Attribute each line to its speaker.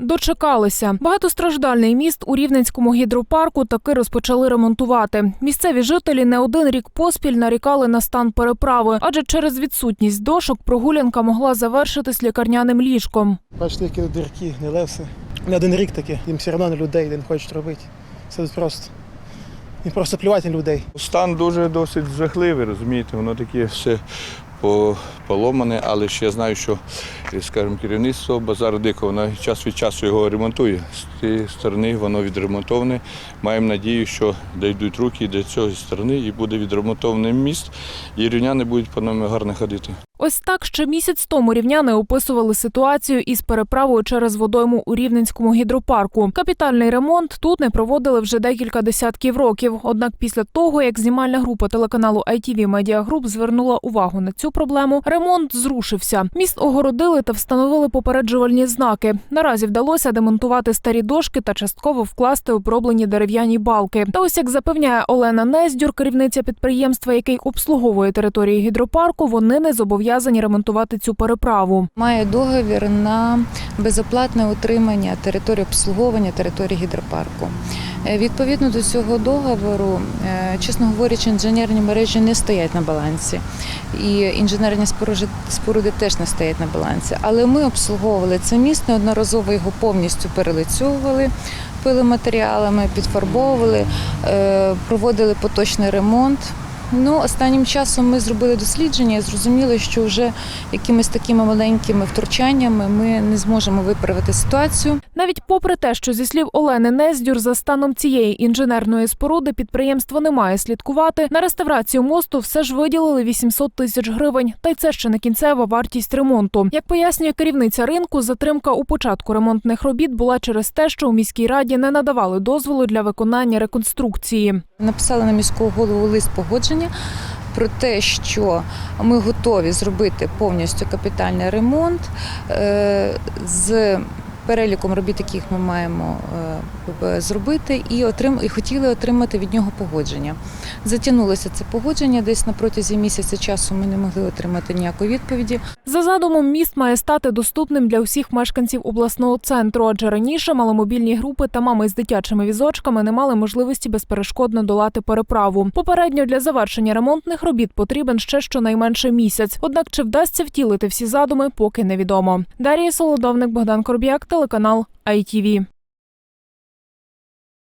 Speaker 1: Дочекалися. Багатостраждальний міст у Рівненському гідропарку таки розпочали ремонтувати. Місцеві жителі не один рік поспіль нарікали на стан переправи, адже через відсутність дошок прогулянка могла завершитись лікарняним ліжком.
Speaker 2: Бачите, які дірки, не левси. Не один рік таки, їм все одно на людей, не хочуть робити. Тут просто. Їм просто плювати на людей.
Speaker 3: Стан дуже досить жахливий, розумієте, воно таке все поломане, але ще я знаю, що, скажімо, керівництво базару дикого на час від часу його ремонтує. З сторони воно відремонтоване. Маємо надію, що дійдуть руки до цієї сторони і буде відремонтований міст, і рівняни будуть по ньому гарно ходити.
Speaker 1: Ось так ще місяць тому рівняни описували ситуацію із переправою через водойму у Рівненському гідропарку. Капітальний ремонт тут не проводили вже декілька десятків років. Однак після того, як знімальна група телеканалу ITV Media Group звернула увагу на цю проблему, ремонт зрушився. Міст огородили та встановили попереджувальні знаки. Наразі вдалося демонтувати старі дошки та частково вкласти оброблені дерев'яні балки. Та ось як запевняє Олена Нездюр, керівниця підприємства, який обслуговує території гідропарку, вони не зобов'язані ремонтувати цю переправу.
Speaker 4: має договір на безоплатне утримання території обслуговування території гідропарку. Е, Відповідно до цього договору, е, чесно говорячи, інженерні мережі не стоять на балансі, і інженерні споруди, теж не стоять на балансі. Але ми обслуговували це міст, неодноразово його повністю перелицьовували пиломатеріалами, підфарбовували, е, проводили поточний ремонт. Ну, останнім часом ми зробили дослідження і зрозуміли, що вже якимись такими маленькими втручаннями ми не зможемо виправити ситуацію.
Speaker 1: Навіть попри те, що зі слів Олени Нездюр, за станом цієї інженерної споруди підприємство не має слідкувати. На реставрацію мосту все ж виділили 800 тисяч гривень. Та й це ще не кінцева вартість ремонту. Як пояснює керівниця ринку, затримка у початку ремонтних робіт була через те, що у міській раді не надавали дозволу для виконання реконструкції.
Speaker 4: Написали на міського голову лист погодження про те, що ми готові зробити повністю капітальний ремонт е, з переліком робіт, яких ми маємо е, зробити, і отрим і хотіли отримати від нього погодження. Затягнулося це погодження десь на протязі місяця часу. Ми не могли отримати ніякої відповіді.
Speaker 1: За задумом, міст має стати доступним для усіх мешканців обласного центру, адже раніше маломобільні групи та мами з дитячими візочками не мали можливості безперешкодно долати переправу. Попередньо для завершення ремонтних робіт потрібен ще щонайменше місяць. Однак чи вдасться втілити всі задуми, поки невідомо. Дар'я Солодовник, Богдан Корб'як, телеканал ITV.